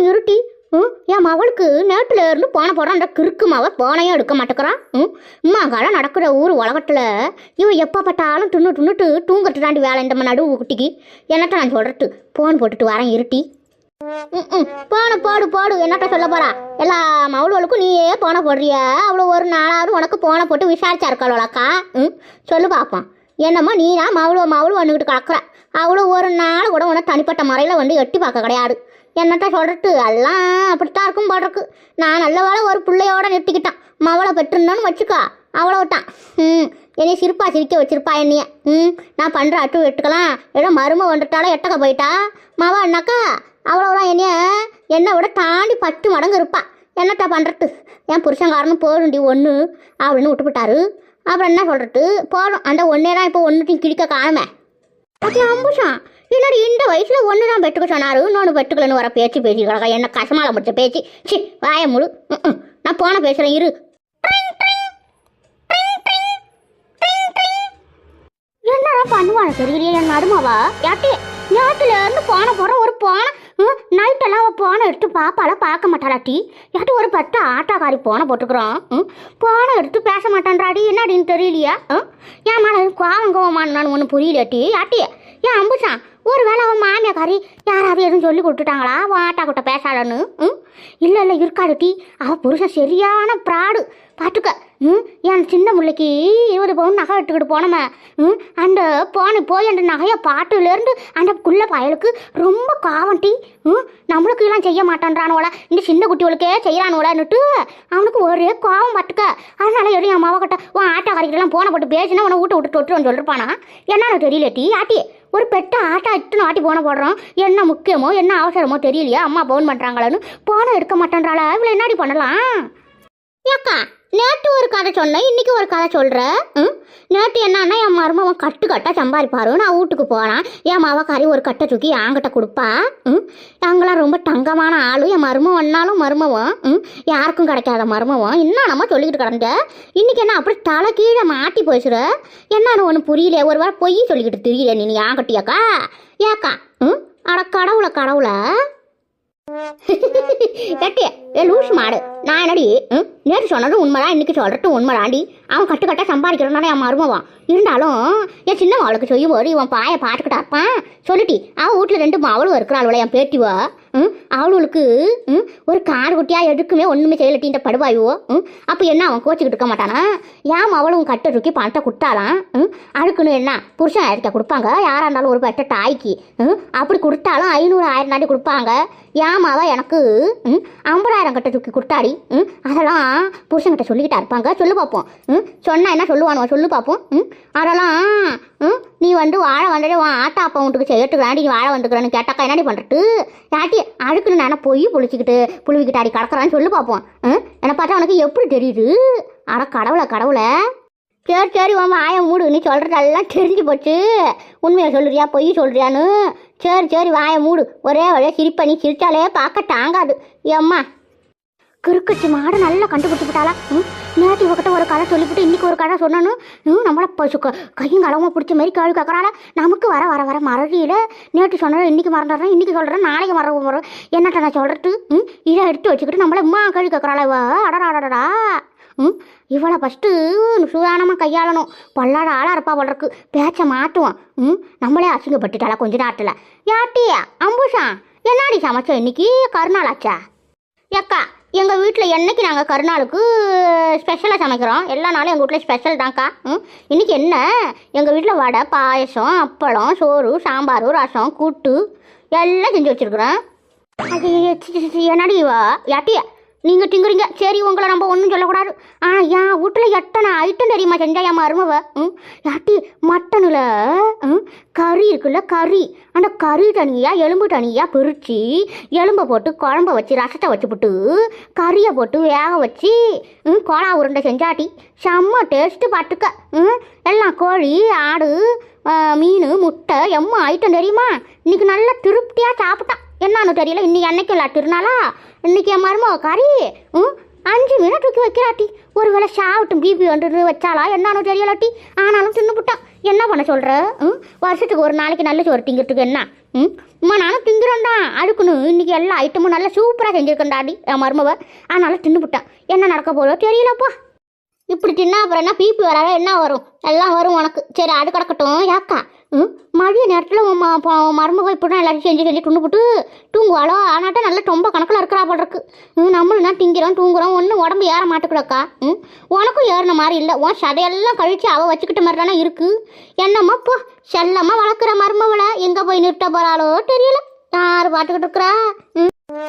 மட்டும் இருட்டி ம் என் மவளுக்கு நேற்றுல இருந்து போன போடுறான் அந்த கிறுக்கு மவ போனையும் எடுக்க மாட்டேங்கிறான் ம் அம்மா காலம் நடக்கிற ஊர் உலகத்தில் இவன் எப்போ பட்டாலும் தின்னு தின்னுட்டு தூங்கட்டு தாண்டி வேலை இந்த நடுவு குட்டிக்கு. என்னட்ட நான் சொல்கிறது போன் போட்டுட்டு வரேன் இருட்டி. ம் ம் போன போடு போடு என்னட்ட சொல்ல போறா? எல்லா மவுளுகளுக்கும் நீயே போன போடுறிய. அவ்வளோ ஒரு நாளாவது உனக்கு போன போட்டு விசாரிச்சா இருக்காளோலக்கா ம் சொல்லு பார்ப்போம் என்னம்மா நீ நான் மவுளோ மவுளு வந்துக்கிட்டு கலக்குற. அவ்வளோ ஒரு நாள் கூட உனக்கு தனிப்பட்ட முறையில் வந்து எட்டி பார்க்க கிடையாது. என்னட்ட சொல்கிறது எல்லாம் அப்படித்தான் இருக்கும் போடுறக்கு நான் நல்ல ஒரு பிள்ளையோட நிறுத்திக்கிட்டான். மவளை பெற்றிருந்தோன்னு வச்சுக்கோ. அவ்வளோட்டான் ம் என்னைய சிரிப்பா சிரிக்க வச்சிருப்பா என்னைய. ம் நான் பண்ணுற அட்டு எட்டுக்கலாம் ஏதோ மரும வந்துட்டாலும் எட்டக்க போயிட்டா? மவன்னாக்கா அண்ணாக்கா அவ்வளோதான் என்னைய என்னை விட தாண்டி பத்து மடங்கு இருப்பா. என்னட்டா பண்ணுறது என் புருஷங்காரனும் போடுண்டி ஒன்று அப்படின்னு விட்டுவிட்டாரு அப்புறம் என்ன சொல்கிறது போதும். அந்த ஒன்றே தான் இப்போ ஒன்றுத்தையும் கிழிக்க காணுமே. அது அம்புஷம் இல்லாடி இந்த வயசுல ஒன்று தான் பெற்றுக்க சொன்னாரு இன்னொன்று பெற்றுக்கலன்னு வர பேச்சு பேசி கிடக்கா என்ன கசமால முடிச்ச பேச்சு. சி வாய முழு நான் போன பேசுகிறேன் இரு. என்னடா பண்ணுவான தெரியலையே என் மருமாவா யாட்டி நேரத்துல இருந்து போன போற ஒரு போன நைட்டெல்லாம் அவள் போனை எடுத்து பாப்பால பார்க்க மாட்டாளாட்டி யாட்டி ஒரு பத்து ஆட்டோக்காரி போனை போட்டுக்கிறோம் ம் போனை எடுத்து பேச மாட்டான்றாடி என்னடின்னு தெரியலையா? ம் என் மேலே கோவம் கோவமானு ஒன்று புரியலையாட்டி யாட்டி ஏன் அம்புசான்? ஒரு வேளை அவன் மாமியாக்காரி யாராவது எதுவும் சொல்லி கொடுத்துட்டாங்களா? அவன் ஆட்டா கிட்ட பேசாதன்னு? ம் இல்லை இல்லை இருக்காது டீ. அவள் புருஷன் சரியான ப்ராடு பார்த்துக்க ம்? என் சின்ன முல்லைக்கு இருபது பவுன் நகை எடுத்துக்கிட்டு போனோமே. ம்? அந்த போன போய் அந்த நகையை பாட்டுலேருந்து அந்த குள்ள பயலுக்கு ரொம்ப காவண்டி ம்? நம்மளுக்கு எல்லாம் செய்ய மாட்டான்றானுவல. இந்த சின்ன குட்டிகளுக்கே செய்யறானுவலன்னுட்டு அவனுக்கு ஒரே கோவம் பார்த்துக்க. அதனால எடு என் மாவக்கிட்ட உன் ஆட்டாக்காரிக்கெல்லாம் போன போட்டு பேசினா உன்னை வீட்டை விட்டு தொட்டுருன்னு சொல்லிருப்பானா? என்னன்னு தெரியல டீ. ஆட்டி ஒரு பெட்ட ஆட்டா இட்டுன்னு ஆட்டி போன போடுறோம். என்ன முக்கியமோ என்ன அவசரமோ தெரியலையா. அம்மா போன் பண்ணுறாங்களான்னு போனை எடுக்க மாட்டேன்றாளா. இவ்வளோ என்னடி பண்ணலாம்? ஏக்கா நேற்று ஒரு கதை சொன்னேன். இன்னைக்கு ஒரு கதை சொல்கிற ம்? நேற்று என்னன்னா என் மருமவன் கட்டு கட்டாக சம்பாதிப்பாரு. நான் வீட்டுக்கு போகிறான் என் மாவக்காரி ஒரு கட்டை தூக்கி என்கிட்ட கொடுப்பா. ம்? நாங்களாம் ரொம்ப தங்கமான ஆளு. என் மருமவன்னாலும் மருமவன். ம்? யாருக்கும் கிடைக்காத மருமவன். என்ன நம்ம சொல்லிக்கிட்டு கிடந்த. இன்னைக்கு என்ன அப்படி தலை கீழே மாட்டி போயிச்சுற என்னன்னு ஒன்று புரியல ஒரு வாரம் பொய் சொல்லிக்கிட்டு தெரியல நீ யாங்கிட்டியாக்கா ஏக்கா. ம்? அட கடவுளை கடவுளை. எட்டி ஏ லூஸ் மாடு. நான் என்னடி ம் நேற்று சொன்னது உண்மைதான் இன்னைக்கு சொல்றது உண்மைதாண்டி அவன் கட்டு கட்ட சம்பாதிக்கிறனால என் மருமவான். இருந்தாலும் என் சின்ன அவளுக்கு சொல்லி ஒரு இவன் பாயை பார்த்துக்கிட்டா இருப்பான். சொல்லிட்டி அவன் வீட்டில் ரெண்டு மாவளும் இருக்கிறாள் என் பேட்டிவா ம்? அவளுக்கு ம்? ஒரு காடு குட்டியாக எதுக்குமே ஒன்றுமே செய்யல இந்த படுவாயுவோ ம்? அப்போ என்ன அவன் கோச்சிக்கிட்டு இருக்க மாட்டானா? ஏன் அவளும் கட்டை தூக்கி பணத்தை கொடுத்தாலாம் ம்? அதுக்குன்னு என்ன? புருஷன் ஆயிரத்தை கொடுப்பாங்க? யாராக இருந்தாலும் ஒரு பெட்ட தாய்க்கு. ம்? அப்படி கொடுத்தாலும் ஐநூறு ஆயிரம் தாண்டி கொடுப்பாங்க. ஏமாவா எனக்கு? ம்? ஐம்பதாயிரம் கட்ட தூக்கி கொடுத்தாடி? ம்? அதெல்லாம் புருஷன்கிட்ட சொல்லிக்கிட்டா இருப்பாங்க. சொல்லு பார்ப்போம் ம்? சொன்னால் என்ன சொல்லுவானுவோ சொல்லு பார்ப்போம் ம்? அதெல்லாம் ம்? நீ வந்து வாழை வந்துட்டு உன் ஆட்டா அப்பா உன்ட்டுக்கு செய்யறதுக்கு வேண்டி நீ வாழை வந்துக்கிறேன்னு கேட்டாக்கா என்னடி பண்ணுறது யாட்டி அழுக்குன்னு நானே போய் புளிச்சிக்கிட்டு புழுவிக்கிட்டு அடி கடக்கிறான்னு சொல்லி பார்ப்போம் என்னை பார்த்தா உனக்கு எப்படி தெரியுது? அட கடவுளை கடவுளை. சரி சரி உன் வாயை மூடு. நீ சொல்கிறதெல்லாம் தெரிஞ்சு போச்சு. உண்மையை சொல்கிறியா பொய் சொல்கிறியான்னு சரி சரி வாயை மூடு. ஒரே வழியாக சிரிப்ப நீ சிரித்தாலே பார்க்க தாங்காது. ஏம்மா? கிறுக்கச்சி மாடு நல்லா கண்டுபிடிச்சிட்டாளா ம் நேற்று இவகிட்ட ஒரு கதை சொல்லிவிட்டு இன்னைக்கு ஒரு கதை சொன்னனு ம் நம்மளை பசு கையும் களவும் பிடிச்ச மாதிரி கேள்வி கேட்குறாளா நமக்கு வர வர வர மறதியில் நேற்று சொன்னதை இன்னைக்கு மறந்துடுறேன் இன்னைக்கு சொல்கிறேன் நாளைக்கு மறக்க மற என்னட்ட நான் சொல்கிறது ம் இதை எடுத்து வச்சுக்கிட்டு நம்மளை அம்மா கேள்வி கேட்குறாளா இவ? அடடாடடா ம் இவளை ஃபஸ்ட்டு சூதானமாக கையாளணும். பல்லாட ஆளாக இருப்பா போலருக்கு பேச்சை மாற்றுவோம் ம் நம்மளே அசிங்கப்பட்டுட்டாளா கொஞ்ச நேரத்தில். யாட்டியா அம்புஷா. என்னாடி சமைச்சோம் இன்னைக்கு? கருநாளாச்சா ஏக்கா எங்கள் வீட்டில் என்னைக்கு நாங்கள் கருநாளுக்கு ஸ்பெஷலாக சமைக்கிறோம்? எல்லா நாளும் எங்கள் வீட்டில் ஸ்பெஷல் தான்க்கா. ம்? இன்றைக்கி என்ன? எங்கள் வீட்டில் வடை பாயசம் அப்பளம் சோறு சாம்பார் ரசம் கூட்டு எல்லாம் செஞ்சு வச்சுருக்குறோம் அது என்னடி வா யாட்டியா நீங்கள் திங்குறீங்க. சரி உங்களை நம்ம ஒன்றும் சொல்லக்கூடாது. ஆ என் வீட்டில் எத்தனை ஐட்டம் தெரியுமா செஞ்சா என் மருமவ ம்? யாட்டி மட்டனில் ம்? கறி இருக்குல்ல கறி. அந்த கறி தனியாக எலும்பு தனியாக பிரித்து எலும்பை போட்டு குழம்ப வச்சு ரசத்தை வச்சு போட்டு கறியை போட்டு வேக வச்சு ம் கோலா உருண்டை செஞ்சாட்டி செம்ம டேஸ்ட்டு பார்த்துக்க ம்? எல்லாம் கோழி ஆடு மீன் முட்டை எம்ம ஐட்டம் தெரியுமா? இன்னைக்கு நல்லா திருப்தியாக சாப்பிட்டான். என்னன்னு தெரியல? இன்னி அன்னைக்கு இல்லை திருநாளா? இன்னைக்கு என் மருமக கறி ம் அஞ்சு மீனை தூக்கி வைக்கிறாட்டி. ஒரு வேளை சாப்பிட்டும் பிபி வந்து வச்சாலா என்னன்னு தெரியலாட்டி? ஆனாலும் தின்னுபுட்டான் என்ன பண்ண சொல்கிற ம் வருஷத்துக்கு ஒரு நாளைக்கு நல்ல சோறு திங்கிறதுக்கு என்ன? ம் அம்மா நானும் திங்குறேன் தான் அதுக்குன்னு இன்னைக்கு எல்லா ஐட்டமும் நல்லா சூப்பராக செஞ்சுருக்கேன்டாடி என் மருமவ. அதனால தின்னுபிட்டான் என்ன நடக்க போதோ தெரியலப்பா. இப்படி தின்னா அப்புறம் என்ன பிபி வராத என்ன வரும்? எல்லாம் வரும் உனக்கு. சரி அது கிடக்கட்டும் யாக்கா ம்? மதிய நேரத்தில் உன் ம- மருமக இப்படி தான் எல்லாரும் செஞ்சு செஞ்சு துண்டுபுட்டு தூங்குவாளோ? ஆனாட்ட நல்லா ரொம்ப கணக்கில் இருக்கிறா போல இருக்கு. ம் நம்மளும் தான் திங்கிறோம் தூங்குறோம். ஒன்றும் உடம்பு ஏற மாட்டுக்கூடக்கா ம் உனக்கும் ஏறின மாதிரி இல்லை. உன் சதையெல்லாம் கழிச்சு அவள் வச்சுக்கிட்ட மாதிரி தானே இருக்குது என்னம்மா போ செல்லம்மா வளர்க்குற மருமவளை எங்கே போய் நிறுத்த போகிறாளோ தெரியல. யார் பார்த்துக்கிட்டு இருக்கிறா? ம்.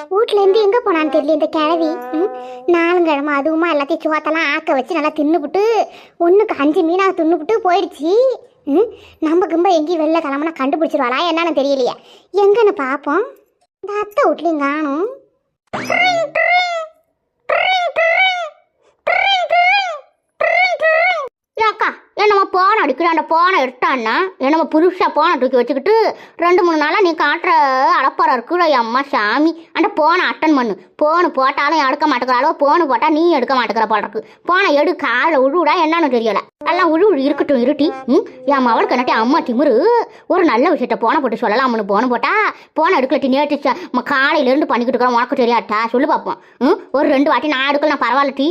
வீட்ல இருந்து போனான்னு தெரியல இந்த கிழவி. ம் நாலுங்கிழமை அதுவுமா எல்லாத்தையும் சுவாத்தெல்லாம் ஆக்க வச்சு நல்லா தின்னுபிட்டு ஒன்றுக்கு அஞ்சு மீனாக தின்னுபிட்டு போயிடுச்சு. ம் நம்ம கும்ப எங்கேயும் வெளில கிளம்புனா கண்டுபிடிச்சிருவாளா என்னன்னு தெரியலையே. எங்கன்னு பார்ப்போம். இந்த அத்தை வீட்லையும் காணும். என்னம்மா போனை அந்த போனை எடுத்தான்னா என்னமோ புதுசாக போனை தூக்கி வச்சுக்கிட்டு ரெண்டு மூணு நாளாக நீ காட்டுற அலப்பறம் இருக்குல்ல அம்மா சாமி. அந்த போனை அட்டன் பண்ணு. போனு போட்டாலும் எடுக்க மாட்டேங்கிறாளோ போனு போட்டால் நீ எடுக்க மாட்டேங்கிற போல இருக்கு. போனை எடு காலில் உழுவுடா என்னன்னு தெரியல. எல்லாம் உழுவு இருக்கட்டும் இருட்டி. ம் என் மவளுக்கு என்னட்டி அம்மா திமுரு? ஒரு நல்ல விஷயத்த போனை போட்டு சொல்லலாம்னு போன போட்டா போனை எடுக்கலட்டி நேற்று காலையிலேருந்து பண்ணிக்கிட்டு இருக்கிறோம் உனக்கு தெரியாட்டா சொல்லு பார்ப்போம் ம் ஒரு ரெண்டு வாட்டி நான் எடுக்கலாம் பரவாயில்ல டீ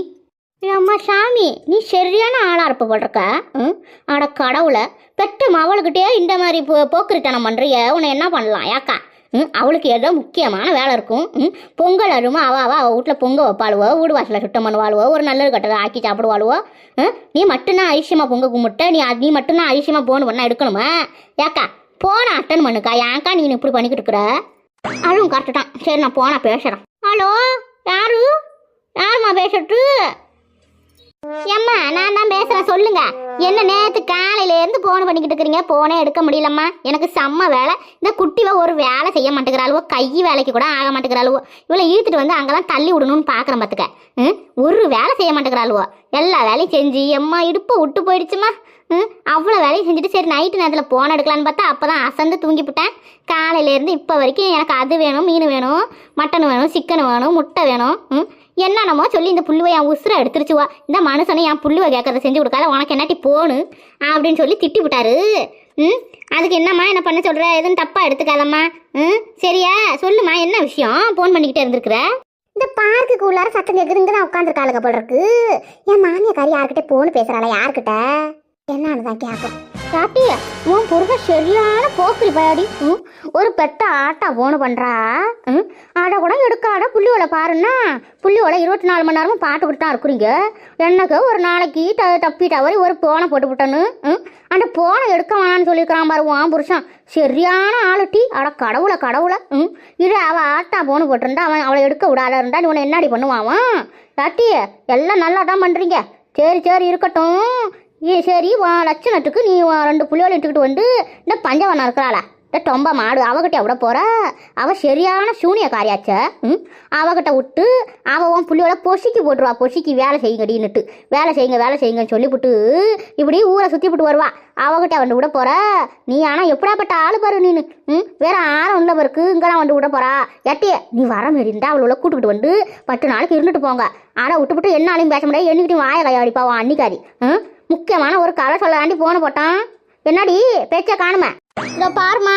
அம்மா சாமி நீ சரியான ஆளாக இருப்ப போடுறக்க ம்? அட கடவுளை பெற்ற மவளுக்கிட்டே இந்த மாதிரி போ போக்குரித்தனம் பண்ணுறிய உன்னை என்ன பண்ணலாம் ஏக்கா? ம்? அவளுக்கு ஏதோ முக்கியமான வேலை இருக்கும். ம்? பொங்கல் அருமா அவ அவ அவள் வீட்டில் பொங்க வைப்பாளுவோ வீடு வாசலில் சுத்தம் பண்ணுவாளுவோ ஒரு நல்லது கட்டதை ஆக்கி சாப்பிடுவாளுவோ? ம்? நீ மட்டும்தான் ஐசியமா பொங்க கும்பிட்ட நீ அது நீ மட்டும்தான் ஐசியமா போன் பண்ணால் எடுக்கணுமா? ஏக்கா போன அட்டன் பண்ணுக்கா ஏன்க்கா நீ இப்படி பண்ணிக்கிட்டு இருக்கிற அதுவும் கரெக்டு தான். சரி நான் போனால் பேசுகிறேன் ஹலோ யாரு? யாரும்மா பேசுறது? ஏம்மா நான் தான் பேசுறேன் சொல்லுங்க. என்ன நேத்து காலையில இருந்து போன் பண்ணிக்கிட்டு இருக்கிறீங்க? போனே எடுக்க முடியலம்மா. எனக்கு செம்ம வேலை. இந்த குட்டிவ ஒரு வேலை செய்ய மாட்டேங்கிறாளுவோ கை வேலைக்கு கூட ஆக மாட்டேங்கிறாளுவோ. இவளை இழுத்துட்டு வந்து அங்கெல்லாம் தள்ளி விடணும்னு பாக்குறேன் பாத்துக்க. ஒரு வேலை செய்ய மாட்டேங்கிறாளுவோ. எல்லா வேலையும் செஞ்சு எம்மா இடுப்பு விட்டு போயிடுச்சுமா? அவ்வளோ வேலையும் செஞ்சுட்டு சரி நைட்டு நேரத்தில் போன் எடுக்கலான்னு பார்த்தா அப்போ தான் அசந்து தூங்கிவிட்டேன் காலையிலேருந்து இப்போ வரைக்கும் எனக்கு அது வேணும் மீன் வேணும் மட்டன் வேணும் சிக்கன் வேணும் முட்டை வேணும். ம்? என்னென்னமோ சொல்லி இந்த புள்ளுவை என் உசுரை எடுத்துருச்சுவா இந்த மனுஷனை என் புள்ளுவை கேட்கறத செஞ்சு கொடுக்காத உனக்கு என்னாட்டி போனு? அப்படின்னு சொல்லி திட்டி விட்டாரு. ம்? அதுக்கு என்னம்மா என்ன பண்ண சொல்கிற எதுவும் தப்பாக எடுத்துக்காதம்மா. ம்? சரியா? சொல்லுமா என்ன விஷயம்? ஃபோன் பண்ணிக்கிட்டே இருந்திருக்கிற? இந்த பார்க்குக்கு உள்ளார சத்தம் கேட்குதுங்க தான் உட்காந்துருக்காளுங்க போல இருக்கு என் மாமியாக்காரி யார்கிட்ட போன் பேசுகிறாளா யார்கிட்ட? என்னன்னு தான் கேட்கும் காட்டி உன் புருஷன் சரியான போக்கிரி பயாடி. ம்? ஒரு பெத்த ஆட்டா ஓனு பண்ணுறா ம்? ஆட கூட எடுக்காட புள்ளியோட பாருன்னா புள்ளியோட இருபத்தி நாலு மணி நேரமும் பாட்டு கொடுத்தா தான் இருக்கிறீங்க. எனக்கு ஒரு நாளைக்கு த தப்பி தவறி ஒரு போனை போட்டு விட்டேன்னு ம்? அந்த போனை எடுக்க வேணான்னு சொல்லியிருக்கிறான் பாரு வான் புருஷன். சரியான ஆளுட்டி அட கடவுளை கடவுளை. ம்? இது அவள் ஆட்டா போன போட்டிருந்தா அவன் அவளை எடுக்க விடாத இருந்தா நீ உன்னை என்னடி பண்ணுவான் அவன் எல்லாம் நல்லா தான் பண்ணுறீங்க சரி சரி இருக்கட்டும். ஏ சரி உன் லட்சணத்துக்கு நீ ரெண்டு புள்ளியோட இட்டுக்கிட்டு வந்து இந்த பஞ்சவனம் இருக்கிறாளா? இந்த தொம்ப மாடு அவகிட்ட விட போற? அவ சரியான சூனிய காரியாச்ச. ம்? அவகிட்ட விட்டு அவள் உன் புள்ளியோட பொசிக்கி போட்டுருவா பொசிக்கி வேலை செய்யுங்கடின்னுட்டு. வேலை செய்யுங்க வேலை செய்யுங்கன்னு சொல்லிவிட்டு இப்படி ஊரை சுற்றி வருவா. அவகிட்ட வந்து விட போற? நீ ஆனால் எப்படாப்பட்ட ஆள் பாரு நீனு. ம்? வேற ஆரம் உள்ள பிறகு இங்கெல்லாம் வந்து விட போறா. எட்டியே நீ வர மாரி அவளை அவளோட கூட்டுக்கிட்டு வந்து பத்து நாளைக்கு இருந்துட்டு போங்க. ஆனால் விட்டுவிட்டு என்னாலையும் பேச முடியாது. என்னைக்கிட்டையும் வாய கையாடிப்பா உன் அன்னிக்காரி. ம்? முக்கியமான ஒரு கதை சொல்லலாண்டி போன போட்டான். என்னடி பேச்சை காணுமே? இதோ பாருமா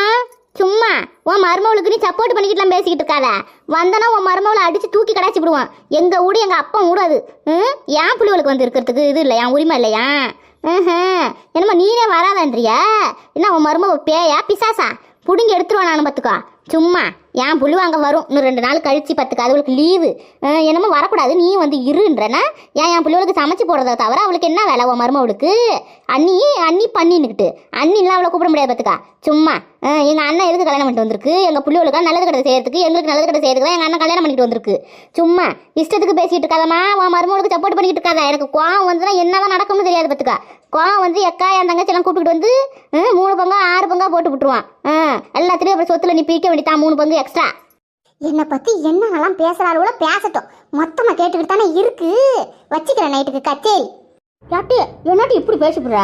சும்மா. உன் மருமவளுக்கு நீ சப்போர்ட் பண்ணிக்கிட்டுலாம் பேசிக்கிட்டு இருக்காத. வந்தனா உன் மருமவளை அடிச்சு தூக்கி கடாச்சி விடுவான். எங்க ஊடு எங்க அப்பா ஊடு அது. ம்? என் பிள்ளைகளுக்கு வந்து இருக்கிறதுக்கு இது இல்லையா? உரிமை இல்லையா? என்னமோ என்னம்மா நீனே வராதன்றியா? என்ன உன் மருமவ பேயா பிசாசா? புடுங்கி எடுத்துருவான் நான் பார்த்துக்கோ சும்மா. என் புள்ளி அங்கே வரும். இன்னும் ரெண்டு நாள் கழிச்சு பத்துக்கு அதுகளுக்கு லீவு என்னமோ வரக்கூடாது. நீ வந்து இருன்றனா? ஏன் என் பிள்ளைகளுக்கு சமைச்சு போடுறத தவிர அவளுக்கு என்ன வேலை உன் மருமவளுக்கு அண்ணி அண்ணி பண்ணின்னுக்கிட்டு. அண்ணின்லாம் அவளை கூப்பிட முடியாது பார்த்துக்கா சும்மா. எங்கள் அண்ணன் எதுக்கு கல்யாணம் பண்ணிட்டு வந்திருக்கு? எங்கள் பிள்ளைகளுக்கு நல்லது கடை செய்யறதுக்கு எங்களுக்கு நல்லது கடை செய்யறதுக்கு தான் எங்கள் அண்ணன் கல்யாணம் பண்ணிட்டு வந்திருக்கு. சும்மா இஷ்டத்துக்கு பேசிட்டு இருக்காதம்மா உன் மருமகளுக்கு சப்போர்ட் பண்ணிக்கிட்டு இருக்காத. எனக்கு கோவம் வந்துன்னா என்னதான் நடக்கும்னு தெரியாது பார்த்துக்கா கோவம் வந்து எக்கா என் தங்கச்சியெல்லாம் கூப்பிட்டு வந்து மூணு பங்கா ஆறு பங்கா போட்டு விட்டுருவான். எல்லாத்துலேயும் அப்புறம் சொத்துல நீ பிரிக்க வேண்டியதான் மூணு பங்கு எக்ஸ்ட்ரா என்னை பற்றி என்னென்னலாம் கூட பேசட்டும். மொத்தமாக கேட்டுக்கிட்டு தானே இருக்கு. வச்சுக்கிறேன் நைட்டுக்கு கச்சேரி. யாட்டி என்னட்டி இப்படி பேசிவிடுற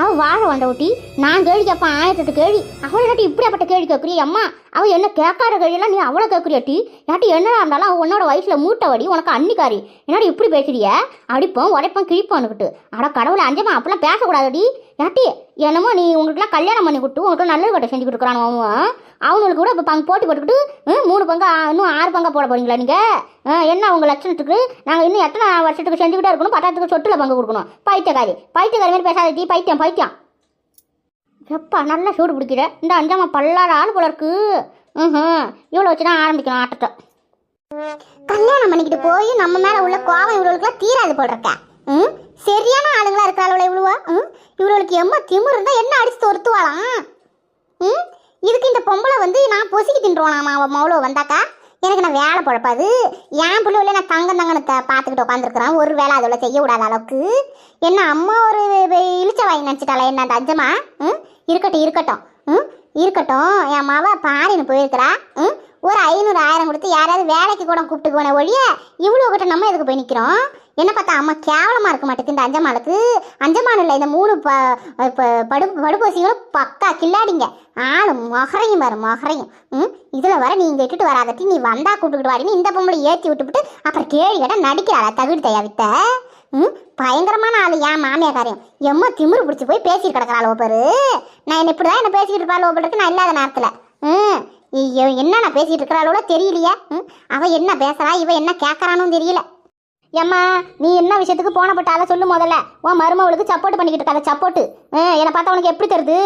அவ வாழ வந்த ஊட்டி நான் கேள்வி கேட்பேன் ஆயிரத்தெட்டு கேள்வி. அவளை நாட்டி இப்படியாப்பட்ட கேள்வி கேட்குறிய அம்மா அவ என்ன கேட்காத கேள்வியெல்லாம் நீ அவ்வளோ கேட்குறியாட்டி யாட்டி என்னடா இருந்தாலும் அவ உன்னோட வயசுல மூட்டை வடி உனக்கு அன்னிக்காரி. என்னடி இப்படி பேசுறிய? அடிப்போம் உடைப்போம் கிழிப்போன்னுக்கிட்டு அட கடவுளை அஞ்சமா அப்பெல்லாம் பேசக்கூடாதடி. யாட்டி என்னமோ நீ உங்களுக்குலாம் கல்யாணம் பண்ணி கொடுத்து உங்களுக்கு நல்லது கட்ட செஞ்சு கொடுக்குறான் அவன்? அவங்களுக்கு கூட இப்போ பங்கு போட்டி போட்டுக்கிட்டு ம், மூணு பங்கு இன்னும் ஆறு பங்கா போட போறீங்களா நீங்கள் என்ன உங்கள் லட்சணத்துக்கு? நாங்கள் இன்னும் எத்தனை வருஷத்துக்கு செஞ்சுக்கிட்டே இருக்கணும்? பத்தாயிரத்துக்கு சொட்டில் பங்கு கொடுக்கணும். பைத்தியக்காரி. பைத்தியக்காரி மாதிரி பேசாத தீ பைத்தியம் பைத்தியம். எப்பா நல்லா சூடு பிடிக்கிற. இந்த அஞ்சாமா பல்லாறு ஆள் போல இருக்கு. ம் இவ்வளோ வச்சு தான் ஆரம்பிக்கணும் ஆட்டத்தை. கல்யாணம் பண்ணிக்கிட்டு போய் நம்ம மேலே உள்ள கோவம் இவர்களுக்குலாம் தீராது போல் இருக்க. ம்? சரியான ஆளுங்களா இருக்கிறாள் இவ்வளோ ம்? இவர்களுக்கு எம்ம திமிர் இருந்தால் என்ன அடிச்சு தொருத்துவாளாம்? ம்? இதுக்கு இந்த பொம்பளை வந்து நான் பொசுக்கி தின்றுவானாமா அவன் மௌளோ வந்தாக்கா? எனக்கு நான் வேலை பழப்பாது. என் பிள்ளைகள நான் தங்கம் தங்கன்னு த- பார்த்துக்கிட்டு உட்காந்துருக்குறேன் ஒரு வேலை அதோட செய்ய விடாத அளவுக்கு. என்ன அம்மா ஒரு இழிச்ச வாங்கி நினச்சிட்டாளா என்ன அந்த ம்? இருக்கட்டும் இருக்கட்டும். ம்? இருக்கட்டும். என் மாவா பாரின்னு போயிருக்கிறா. ம்? ஒரு ஐநூறு ஆயிரம் கொடுத்து யாராவது வேலைக்கு கூட கூப்பிட்டு போன ஒழிய இவ்வளோ கிட்ட நம்ம எதுக்கு போய் நிற்கிறோம் என்ன பார்த்தா அம்மா கேவலமாக இருக்க மாட்டேங்குது. இந்த அஞ்சமாளுக்கு அஞ்சமான் இல்லை இந்த மூணு ப ப- படு படுபோசிகளும் பக்கா கில்லாடிங்க. ஆளு மொகரையும் வரும் மொகரையும். ம்? இதில் வர நீங்கள் இட்டுட்டு வராதட்டி நீ வந்தா கூப்பிட்டுக்கிட்டு வாடின்னு இந்த பொம்பளை ஏற்றி விட்டுவிட்டு அப்புறம் கேள்வி கேட்டால் நடிக்கிறாளா தகுடு தயாவித்த ம்? பயங்கரமான ஆள் ஏன் மாமியாக்காரையும் எம்மா திமிரு பிடிச்சி போய் பேசிட்டு கிடக்குறாள் ஒப்பரு நான் என்ன இப்படி தான் என்ன பேசிக்கிட்டு இருப்பாள் ஒப்பருக்கு நான் இல்லாத நேரத்தில். ம்? என்ன நான் பேசிகிட்டு இருக்கிறாளோட தெரியலையே. ம்? அவள் என்ன பேசுகிறா இவன் என்ன கேட்குறானும் தெரியல. ஏம்மா நீ என்ன விஷயத்துக்கு போன பட்டால சொல்லு முதல்ல. உன் மருமவளுக்கு சப்போர்ட் பண்ணிக்கிட்டு இருக்காத சப்போர்ட்டு என்னை பார்த்தா உனக்கு எப்படி தருது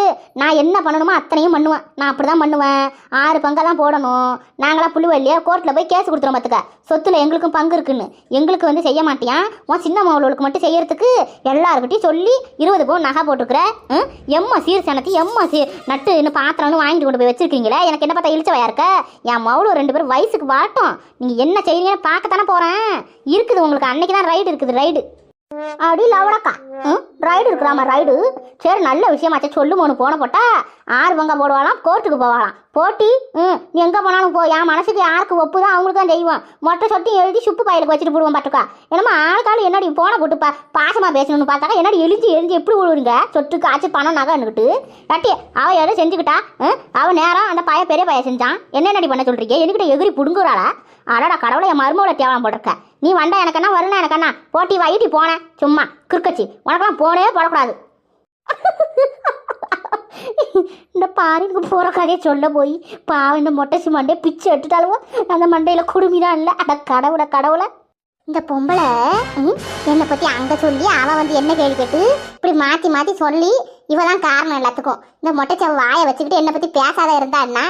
நான் என்ன பண்ணணுமோ அத்தனையும் பண்ணுவேன். நான் அப்படி தான் பண்ணுவேன். ஆறு பங்கா தான் போடணும். நாங்களாம் புள்ளி கோர்ட்டில் போய் கேஸ் கொடுத்துருவோம் பார்த்துக்க சொத்துல எங்களுக்கும் பங்கு இருக்குன்னு. எங்களுக்கு வந்து செய்ய மாட்டியான் உன் சின்ன மவளுக்கு மட்டும் செய்யறதுக்கு எல்லாருக்கிட்டையும் சொல்லி இருபது பவுன் நகை போட்டுக்கிற எம்மா சீர் சனத்தி எம்மா சீர் நட்டு இன்னும் பாத்திரம்னு வாங்கிட்டு கொண்டு போய் வச்சிருக்கீங்களே? எனக்கு என்ன பார்த்தா இழிச்ச வயா இருக்க? என் மவளும் ரெண்டு பேரும் வயசுக்கு வாட்டும் நீங்கள் என்ன செய்யறீங்கன்னு பார்க்கத்தானே போகிறேன் இருக்குது உங்களுக்கு அன்னைக்கு தான் ரைடு இருக்குது ரைடு அப்படி லவடக்கா ரைடு இருக்கிறாமா ரைடு சரி நல்ல விஷயமாச்சே. சொல்லு மோனு போன போட்டா ஆறு பங்கா போடுவாளாம் கோர்ட்டுக்கு போவாளாம். போட்டி ம் நீ எங்கே போனாலும் போ. என் மனசுக்கு யாருக்கு ஒப்புதோ அவங்களுக்கு தான் செய்வோம் மொட்டை சொட்டி எழுதி சுப்பு பையிலுக்கு வச்சுட்டு போடுவோம் பார்த்துக்கா என்னமா ஆளுக்காலும் என்னடி போன போட்டுப்பா பாசமாக பேசணும்னு பார்த்தாக்கா என்னடி எழிஞ்சு எழிஞ்சு எப்படி விழுவுறீங்க? சொட்டு காய்ச்சி பணம் நகைன்னுக்கிட்டு கட்டி அவள் எதை செஞ்சுக்கிட்டா ம் அவள் நேரம் அந்த பையன் பெரிய பய செஞ்சான். என்னென்னடி பண்ண சொல்கிறீங்க என்கிட்ட எகிரி புடுங்குறாளா? அடடா கடவுளை என் மருமகளை தேவலாம் போட்டிருக்க. நீ வந்தா எனக்கண்ணா வருணா எனக்கண்ணா போட்டி வைட்டி போனேன். சும்மா. கிறுக்கச்சி. உனக்கெல்லாம் போனே போடக்கூடாது. இந்த பாரினுக்கு போகிற கதையை சொல்ல போய் பாவம் இந்த மொட்டைச்சி மண்டையை பிச்சு எடுத்துட்டாலும் அந்த மண்டையில் குடுமிதான் இல்லை. அட கடவுளை கடவுளை. இந்த பொம்பளை என்னை பற்றி அங்கே சொல்லி அவள் வந்து என்ன கேள்வி கேட்டு இப்படி மாற்றி மாற்றி சொல்லி இவ தான் காரணம் எல்லாத்துக்கும். இந்த மொட்டைச்சவ வாயை வச்சுக்கிட்டு என்னை பற்றி பேசாத இருந்தா என்ன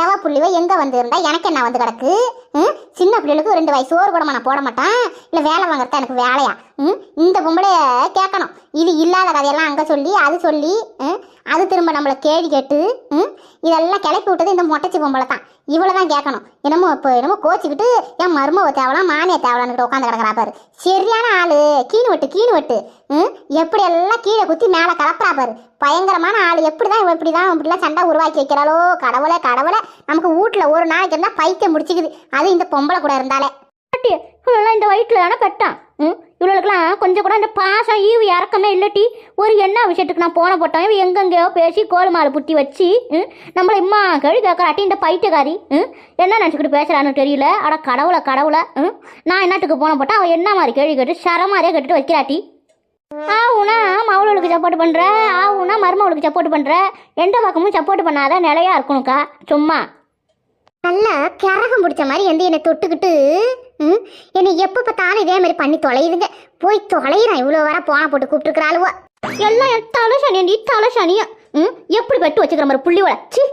எவ புள்ளிவ எங்கே வந்து இருந்தா எனக்கு என்ன வந்து கிடக்கு? ம், சின்ன பிள்ளைகளுக்கு ரெண்டு வயசு சோறு கூட நான் போட மாட்டேன். இல்லை வேலை வாங்குறதா எனக்கு வேலையா? ம், இந்த பொம்பளைய கேட்கணும். இது இல்லாத கதையெல்லாம் அங்கே சொல்லி அது சொல்லி ம், அது திரும்ப நம்மளை கேள்வி கேட்டு ம், இதெல்லாம் கிளப்பி விட்டது இந்த மொட்டைச்சி பொம்பளை தான் இவ்வளோ தான் கேட்கணும். என்னமோ இப்போ என்னமோ கோச்சிக்கிட்டு என் மருமவ தேவலாம் மானிய தேவலான்னு உட்காந்து கிடக்குறா பாரு. சரியான ஆள். கீழ் வெட்டு கீழ் வெட்டு. ம்? எப்படி எல்லாம் கீழே குத்தி மேலே கலப்புறா பாரு. பயங்கரமான ஆள். எப்படி தான் இவ இப்படி தான் இப்படிலாம் சண்டை உருவாக்கி வைக்கிறாளோ? கடவுளே கடவுளை. நமக்கு வீட்டில் ஒரு நாளைக்கு இருந்தால் பைத்தியம் முடிச்சுக்குது அது இந்த பொம்பளை கூட இருந்தாலே. இவ்வளோலாம் இந்த வயிற்றில் தானே பெட்டான்? ம்? இவ்வளோக்கெல்லாம் கொஞ்சம் கூட இந்த பாசம் ஈவு இறக்கமே இல்லட்டி. ஒரு என்ன விஷயத்துக்கு நான் போன போட்டோம்? இவன் எங்கெங்கேயோ பேசி கோலுமாலை புட்டி வச்சு ம்? நம்மளை இம்மா கழி கேட்குறாட்டி இந்த பைத்தியக்காரி ம்? என்ன நினச்சிக்கிட்டு பேசுகிறான்னு தெரியல. அட கடவுளை கடவுளை ம்? நான் என்னத்துக்கு போன போட்டேன்? அவன் என்ன மாதிரி கேள்வி கேட்டு சரமாரியாக கேட்டுட்டு வைக்கிறாட்டி? ஆவுனா மவளுக்கு சப்போர்ட் பண்ணுற ஆவுனா மருமவளுக்கு சப்போர்ட் பண்ணுற எந்த பக்கமும் சப்போர்ட் பண்ணாத நிலையா இருக்கணும்க்கா. சும்மா. நல்லா கரகம் பிடிச்ச மாதிரி வந்து என்னை தொட்டுக்கிட்டு என்னை எப்போ பார்த்தாலும் இதே மாதிரி பண்ணி தொலையுதுங்க. போய் தொலைகிறான் இவ்வளோ வர போன போட்டு கூப்பிட்டுருக்குறாளுவா. எல்லாம் எத்தாலும் சனியன் இத்தாலும் சனியா ம் எப்படி பட்டு வச்சுக்கிற மாதிரி புள்ளி சி.